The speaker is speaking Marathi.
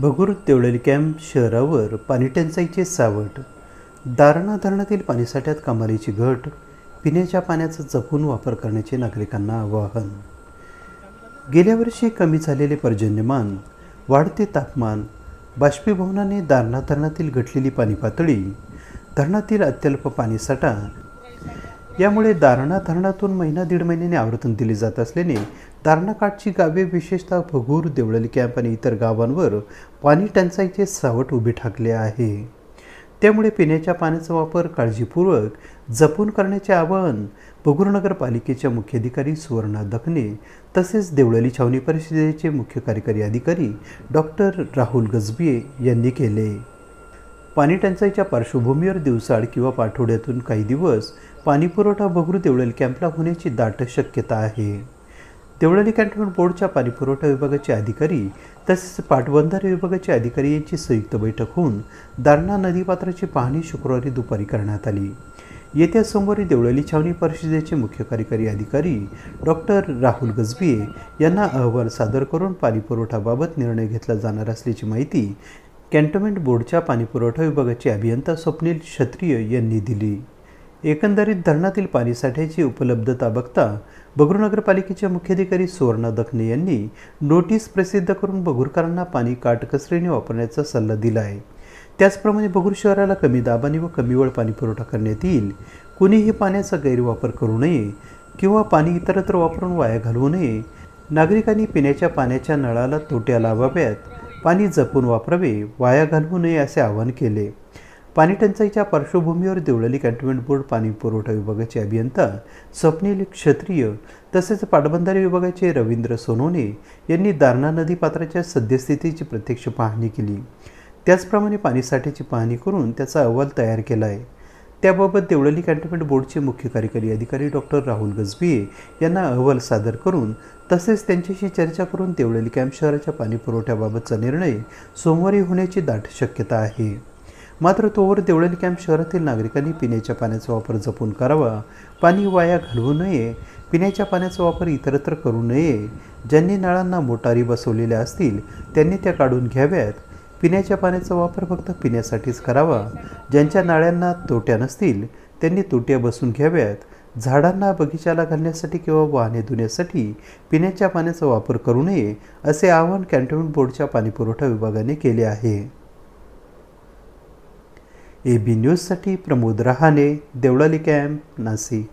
भगूर देवळली कॅम्प शहरावर पाणीटंचाईचे सावट. दारणा धरणातील पाणीसाठ्यात कमालीची घट पिण्याच्या पाण्याचा जपून वापर करण्याचे नागरिकांना आवाहन. गेल्या वर्षी कमी झालेले पर्जन्यमान वाढते तापमान बाष्पीभवनाने दारणा धरणातील घटलेली पाणी पातळी धरणातील अत्यल्प पाणीसाठा यामुळे दारणा धरणातून महिना दीड महिन्याने आवर्तन दिले जात असल्याने दारणाकाठची गावे विशेषतः भगूर देवळली कॅम्प आणि इतर गावांवर पाणी टंचाईचे सावट उभे ठाकले आहे. त्यामुळे पिण्याच्या पाण्याचा वापर काळजीपूर्वक जपून करण्याचे आवाहन भगूर नगरपालिकेच्या मुख्याधिकारी सुवर्णा दखने तसेच देवळली छावणी परिषदेचे मुख्य कार्यकारी अधिकारी डॉक्टर राहुल गजबिये यांनी केले. पाणी टंचाईच्या पार्श्वभूमीवर दिवसाड किंवा पाठवड्यातून काही दिवस पाणीपुरवठा भगरू देवळेल कॅम्पला होण्याची दाट शक्यता आहे. देवळाली कॅन्टोन्मेंट बोर्डच्या पाणीपुरवठा विभागाचे अधिकारी तसेच पाटबंधारे विभागाचे अधिकारी यांची संयुक्त बैठक होऊन दारणा नदीपात्राची पाहणी शुक्रवारी दुपारी करण्यात आली. येत्या सोमवारी देवळाली छावणी परिषदेचे मुख्य कार्यकारी अधिकारी डॉक्टर राहुल गजबिये यांना अहवाल सादर करून पाणीपुरवठाबाबत निर्णय घेतला जाणार असल्याची माहिती कॅन्टोन्मेंट बोर्डच्या पाणीपुरवठा विभागाचे अभियंता स्वप्नील क्षत्रिय यांनी दिली. एकंदरीत धरणातील पाणीसाठ्याची उपलब्धता बघता बगरू नगरपालिकेच्या मुख्याधिकारी सुवर्णा दखने यांनी नोटीस प्रसिद्ध करून बगुरकरांना पाणी काटकसरीने वापरण्याचा सल्ला दिला आहे त्याचप्रमाणे बगूर शहराला कमी दाबाने व कमी वेळ पाणी पुरवठा करण्यात येईल. कुणीही पाण्याचा गैरवापर करू नये किंवा पाणी इतरत्र वापरून वाया घालवू नये. नागरिकांनी पिण्याच्या पाण्याच्या नळाला तोट्या लावाव्यात. पाणी जपून वापरावे वाया घालवू नये असे आवाहन केले. पाणी टंचाईच्या पार्श्वभूमीवर देवळली कॅन्टोन्मेंट बोर्ड पाणी पुरवठा विभागाचे अभियंता स्वप्नील क्षत्रिय तसेच पाटबंधारे विभागाचे रवींद्र सोनवणे यांनी दारणा नदी पात्राच्या सद्यस्थितीची प्रत्यक्ष पाहणी केली. त्याचप्रमाणे पाणीसाठ्याची पाहणी करून त्याचा अहवाल तयार केला आहे. त्याबाबत देवळली कॅन्टोन्मेंट बोर्डचे मुख्य कार्यकारी अधिकारी डॉक्टर राहुल गजबिये यांना अहवाल सादर करून तसेच त्यांच्याशी चर्चा करून देवळाली कॅम्प शहराच्या पाणी पुरवठ्याबाबतचा निर्णय सोमवारी होण्याची दाट शक्यता आहे. मात्र तोवर देवळाली कॅम्प शहरातील नागरिकांनी पिण्याच्या पाण्याचा वापर जपून करावा पाणी वाया घालवू नये पिण्याच्या पाण्याचा वापर इतरत्र करू नये ज्यांनी नळांना मोटारी बसवलेल्या असतील त्यांनी त्या काढून घ्याव्यात पिण्याच्या पाण्याचा वापर फक्त पिण्यासाठीच करावा. ज्यांच्या नाळ्यांना तोट्या नसतील त्यांनी तोट्या बसून घ्याव्यात. झाडांना बगीचाला घालण्यासाठी किंवा वाहने धुण्यासाठी पिण्याच्या पाण्याचा वापर करू नये असे आवाहन कॅन्टोन्मेंट बोर्डच्या पाणीपुरवठा विभागाने केले आहे. ए बी न्यूजसाठी प्रमोद रहाणे देवळाली कॅम्प नाशिक.